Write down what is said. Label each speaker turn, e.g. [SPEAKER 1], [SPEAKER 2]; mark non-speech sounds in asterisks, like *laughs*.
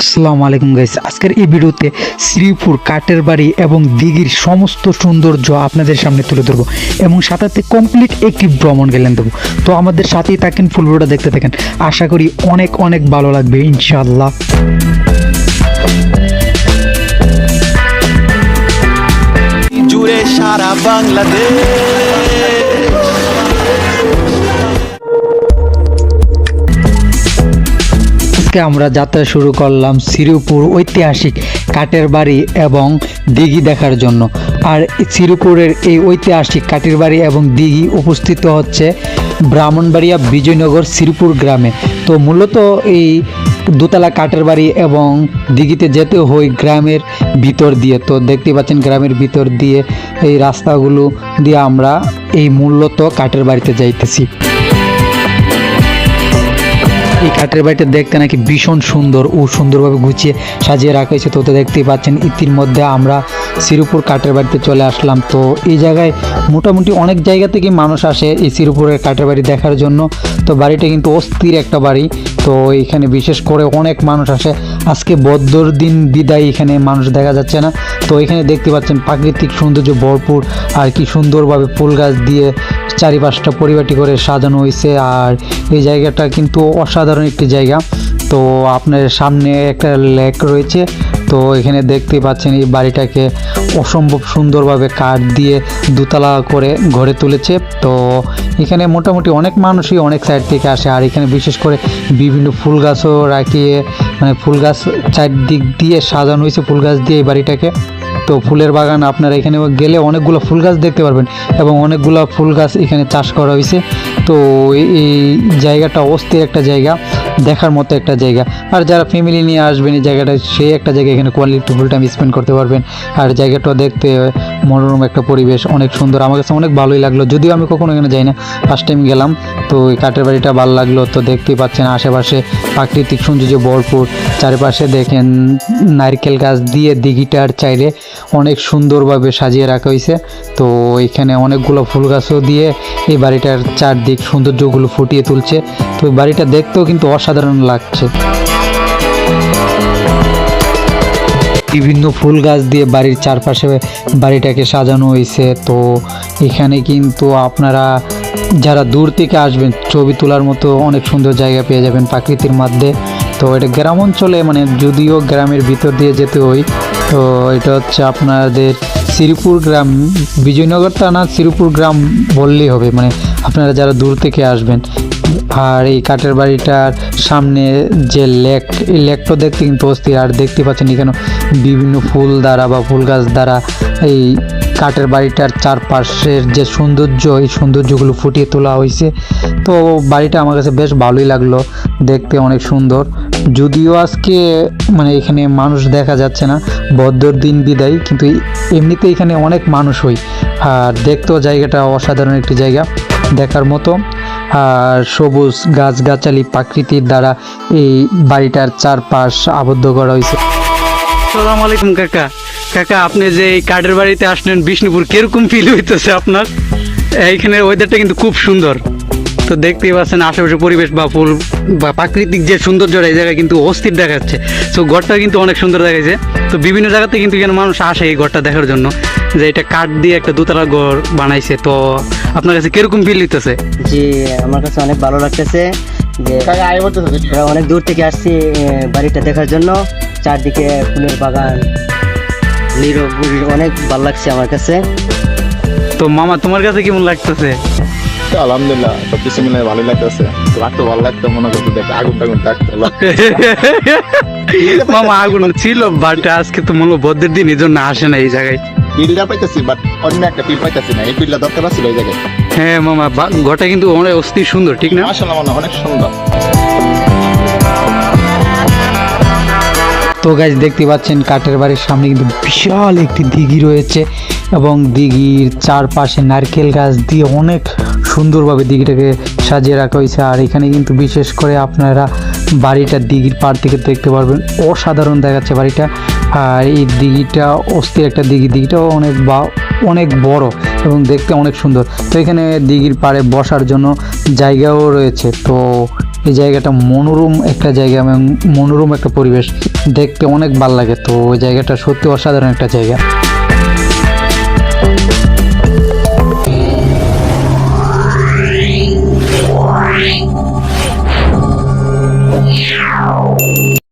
[SPEAKER 1] আসসালামু আলাইকুম গাইস। আজকের এই ভিডিওতে শ্রীপুর কাঠের বাড়ি এবং দিঘির সমস্ত সৌন্দর্য আপনাদের সামনে তুলে ধরবো এবং সাথে কমপ্লিট একটি ভ্রমণ গেলেন দেবো। তো আমাদের সাথেই থাকেন ফুল ভিডিওটা দেখতে থাকেন। আশা করি অনেক অনেক ভালো লাগবে, ইনশাআল্লাহ।
[SPEAKER 2] জুড়ে সারা বাংলাদেশ।
[SPEAKER 1] আজকে আমরা যাত্রা শুরু করলাম শ্রীপুর ঐতিহাসিক কাঠের বাড়ি এবং দিঘি দেখার জন্য। আর শ্রীপুরের এই ঐতিহাসিক কাঠের বাড়ি এবং দিঘি উপস্থিত হচ্ছে ব্রাহ্মণবাড়িয়া বিজয়নগর শ্রীপুর গ্রামে। তো মূলত এই দোতলা কাঠের বাড়ি এবং দিঘিতে যেতে হয় গ্রামের ভিতর দিয়ে। তো দেখতে পাচ্ছেন গ্রামের ভিতর দিয়ে এই রাস্তাগুলো দিয়ে আমরা এই মূলত কাঠের বাড়িতে যাইতেছি। এই কাঠের বাড়িটা দেখতে নাকি ভীষণ সুন্দর। ও সুন্দরভাবে গুছিয়ে সাজিয়ে রাখা হয়েছে তো দেখতেই পাচ্ছেন। ইতির মধ্যে আমরা শিরুপুর কাঠের বাড়িতে চলে আসলাম। তো এই জায়গায় মোটামুটি অনেক জায়গা থেকে মানুষ আসে এই শিরুপুরের কাঠের বাড়ি দেখার জন্য। তো বাড়িটা কিন্তু অস্থির একটা বাড়ি। তো এখানে বিশেষ করে অনেক মানুষ আসে। আজকে বদ্যর দিন বিদায় এখানে মানুষ দেখা যাচ্ছে না। তো এখানে দেখতে পাচ্ছেন প্রাকৃতিক সৌন্দর্য ভরপুর আর কি সুন্দরভাবে ফুল গাছ দিয়ে চারিপাশটা পরিপাটি করে সাজানো হয়েছে। আর এই জায়গাটা কিন্তু অসাধারণ একটি জায়গা। তো আপনার সামনে একটা লেক রয়েছে। তো এখানে দেখতেই পাচ্ছেন এই বাড়িটাকে অসম্ভব সুন্দরভাবে কাঠ দিয়ে দুতলা করে গড়ে তুলেছে। তো এখানে মোটামুটি অনেক মানুষই অনেক সাইড থেকে আসে আর এখানে বিশেষ করে বিভিন্ন ফুল গাছও রাখিয়ে মানে ফুল গাছ চারদিক দিয়ে সাজানো হয়েছে, ফুল গাছ দিয়ে এই বাড়িটাকে। তো ফুলের বাগান আপনারা এখানে গেলে অনেকগুলো ফুল গাছ দেখতে পারবেন এবং অনেকগুলো ফুল গাছ এখানে চাষ করা হয়েছে। তো এই জায়গাটা অস্থির একটা জায়গা। দেখার মতো একটা জায়গা। আর যারা ফ্যামিলি নিয়ে আসবেন এই জায়গাটা, সেই একটা জায়গা এখানে কোয়ালিটি ফুল টাইম স্পেন্ড করতে পারবেন। আর জায়গাটা দেখতে, মনোরম একটা পরিবেশ, অনেক সুন্দর। আমার কাছে অনেক ভালোই লাগল। যদিও আমি কখনো এখানে যাই না। ফার্স্ট টাইম গেলাম। তো এই কাঠের বাড়িটা ভালো লাগল। তো দেখতেই পাচ্ছেন আশেপাশে প্রাকৃতিক সৌন্দর্য ভরপুর। চারিপাশে দেখেন নারকেল গাছ দিয়ে দিঘিটার চাইরে অনেক সুন্দরভাবে সাজিয়ে রাখা হয়েছে। তো এখানে অনেকগুলো ফুল গাছও দিয়ে এই বাড়িটার চারদিক সৌন্দর্যগুলো ফুটিয়ে তুলছে। তো বাড়িটা দেখতেও কিন্তু অসাধারণ লাগছে। বিভিন্ন ফুল গাছ দিয়ে বাড়ির চারপাশে বাড়িটাকে সাজানো হয়েছে। তো এখানে কিন্তু আপনারা যারা দূর থেকে আসবেন, ছবি তোলার মতো অনেক সুন্দর জায়গা পেয়ে যাবেন প্রাকৃতির মধ্যে। তো এটা গ্রাম অঞ্চলে মানে যদিও গ্রামের ভিতর দিয়ে যেতে হয়, তো এটা হচ্ছে আপনাদের শ্রীপুর গ্রাম, বিজয়নগর থানা শ্রীপুর গ্রাম বললেই হবে। মানে আপনারা যারা দূর থেকে আসবেন আর এই কাঠের বাড়িটার সামনে যে লেক, এই লেকটা দেখতে কিন্তু অস্থির। আর দেখতে পাচ্ছেন এখানে বিভিন্ন ফুল দ্বারা বা ফুল গাছ দ্বারা এই কাঠের বাড়িটার চারপাশের যে সৌন্দর্য, এই সৌন্দর্যগুলো ফুটিয়ে তোলা হয়েছে। তো বাড়িটা আমার কাছে বেশ ভালোই লাগল, দেখতে অনেক সুন্দর। যদিও আজকে মানে এখানে মানুষ দেখা যাচ্ছে না বদ্ধর দিন বিদায়, কিন্তু এমনিতে এখানে অনেক মানুষ হয় আর দেখতেও জায়গাটা অসাধারণ একটি জায়গা দেখার মতো। সবুজ গাছগাছালি প্রাকৃতির দ্বারা এই বাড়িটার চারপাশ আবদ্ধ করা হয়েছে।
[SPEAKER 3] সালাম আলাইকুম, কাকা। কাকা, আপনি যে এই কাঠের বাড়িতে আসলেন, বিষ্ণুপুর, কীরকম ফিল হইতেছে আপনার? এইখানের ওয়েদারটা কিন্তু খুব সুন্দর। তো দেখতেই পাচ্ছেন, আশেপাশে পরিবেশ বা ফুল বা প্রাকৃতিক যে সৌন্দর্যটা এই জায়গায় কিন্তু অস্থির দেখাচ্ছে। তো ঘরটা কিন্তু অনেক সুন্দর দেখাচ্ছে তো বিভিন্ন জায়গাতে কিন্তু এখানে মানুষ আসে এই ঘরটা দেখার জন্য। যে এটা কাঠ দিয়ে একটা দোতলা ঘর বানাইছে, তো আপনার কাছে কীরকম ফিল হইতেছে
[SPEAKER 4] জি আমার কাছে অনেক ভালো লাগতেছে যে আমরা অনেক দূর থেকে আসছি বাড়িটা দেখার জন্য। চারদিকে ফুলের বাগান। নীরব অনেক ভালো লাগছে আমার কাছে।
[SPEAKER 3] তো মামা তোমার কাছে কেমন লাগতেছে?
[SPEAKER 5] তো আলহামদুলিল্লাহ সব কিছু মিলে ভালো লাগতেছে। লাগতো ভালো লাগতো মনে করতো দেখ আগুন টাগুন থাকতো। *laughs*
[SPEAKER 3] মামা আগুন ছিল বাট আজকে তো মনে হয় বদ্ধের দিন এই জন্য আসে না এই জায়গায়।
[SPEAKER 5] পিলটা পাইতেছি বাট অন্য একটা পাইতেছি না। এই পিলটা দরকার ছিল এই জায়গায়
[SPEAKER 3] হ্যাঁ মামা ঘরটা কিন্তু অনেক অস্থির সুন্দর ঠিক না?
[SPEAKER 5] আসলে মনে অনেক সুন্দর।
[SPEAKER 1] তো গাছ দেখতে পাচ্ছেন কাঠের বাড়ির সামনে কিন্তু বিশাল একটি দিঘি রয়েছে এবং দিঘির চারপাশে নারকেল গাছ দিয়ে অনেক সুন্দরভাবে দিঘিটাকে সাজিয়ে রাখা হয়েছে। আর এখানে কিন্তু বিশেষ করে আপনারা বাড়িটা দিঘির পাড় থেকে দেখতে পারবেন। অসাধারণ দেখাচ্ছে বাড়িটা। আর এই দিঘিটা অস্থির একটা দিঘি। দিঘিটাও অনেক বা, অনেক বড় এবং দেখতে অনেক সুন্দর। তো এখানে দিঘির পাড়ে বসার জন্য জায়গাও রয়েছে। তো এই জায়গাটা মনোরম একটা জায়গা এবং মনোরম একটা পরিবেশ। দেখতে অনেক ভালো লাগে। তো ওই জায়গাটা সত্যি অসাধারণ একটা জায়গা।